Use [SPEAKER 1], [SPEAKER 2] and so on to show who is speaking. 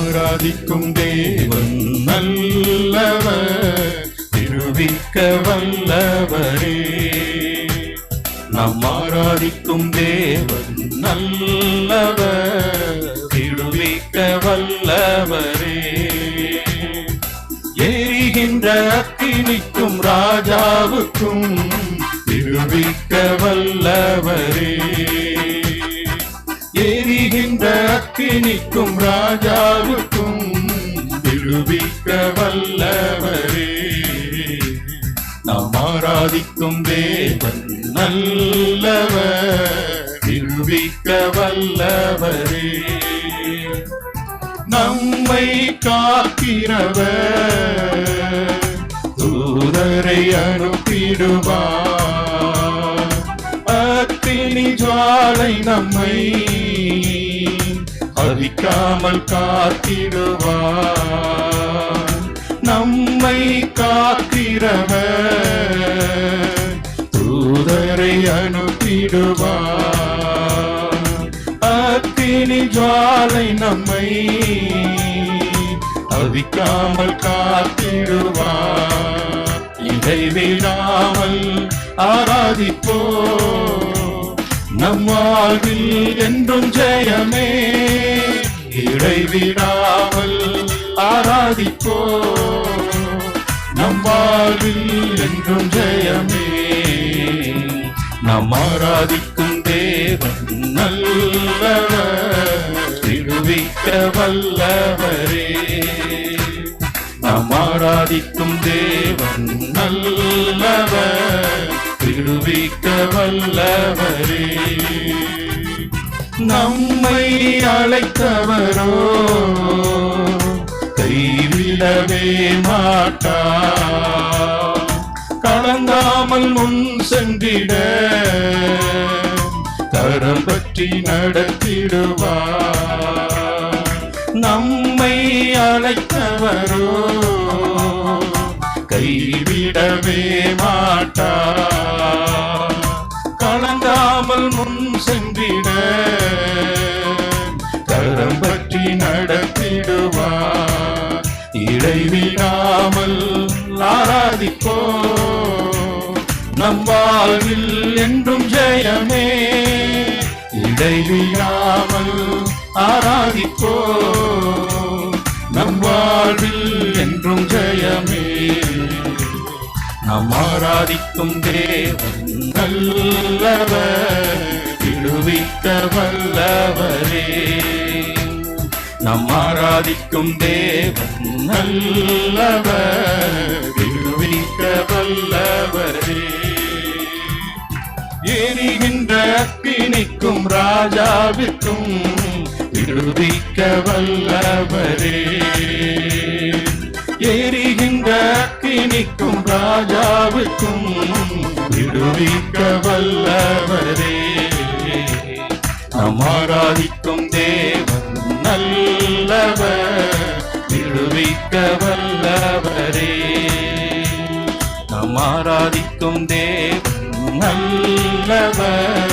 [SPEAKER 1] ஆராதிக்கும் தேவன் நல்லவர் திருவிக்க வல்லவரே. நாம் ஆராதிக்கும் தேவன் நல்லவர் திருவிக்க வல்லவரே. எரிகின்ற அக்கினிக்கும் ராஜாவுக்கும் திருவிக்க வல்லவரே. எரிகின்ற அக்கினிக்கும் ராஜாவுக்கும் விடுவிக்க வல்லவரே. நாம் ஆராதிக்கும் தேவன் நல்லவர் விடுவிக்க வல்லவரே. நம்மை காக்கிறவர் தூதரை அனுப்பிடுவார். அத்தினி ஜாலை நம்மை அவிக்காமல் காத்திடுவார். நம்மை காத்திரவர். தூதரை அனுப்பிடுவார். அத்தினி ஜுவாலை நம்மை அவிக்காமல் காத்திடுவார். இடைவிடாமல் ஆராதிப்போ நம் வாழ்வில் என்றும் ஜெயமே இடைவிடாமல் ஆராதிப்போ. நம் வாழ்வில் என்றும் ஜெயமே. நாம் ஆராதிக்கும் தேவன் நல்லவர் விடுவிக்க வல்லவரே. நாம் ஆராதிக்கும் தேவன் நல்லவர் விடுவிக்க வல்லவரே. நம்மை அழைத்தவரோ? கைவிடவே மாட்டா. கலங்காமல் முன் சென்றிட. கரம் பற்றி நடத்திடுவார் நம்மை அழைத்தவரோ? கைவிடவே மாட்டார் கலங்காமல் முன் சென்றிட. கரம் பற்றி நடத்திடுவார் இடைவிடாமல் ஆராதிப்போ. நம் வாழ்வில் என்றும் ஜெயமே. இடைவிடாமல் ஆராதிப்போ. நம் வாழ்வில் நாம் ஆராதிக்கும் தேவன் நல்லவர் விடுவிக்க வல்லவரே. நாம் ஆராதிக்கும் தேவன் நல்லவர் விடுவிக்க வல்லவரே. எரிகின்ற அக்கினிக்கும் ராஜாவிற்கும் விடுவிக்க வல்லவரே. எரிகின்ற அக்கினிக்கும் ராஜாவுக்கும் விடுவிக்க வல்லவரே. நாம் ஆராதிக்கும் தேவன் நல்லவர் விடுவிக்க வல்லவரே. நாம் ஆராதிக்கும் தேவன் நல்லவர்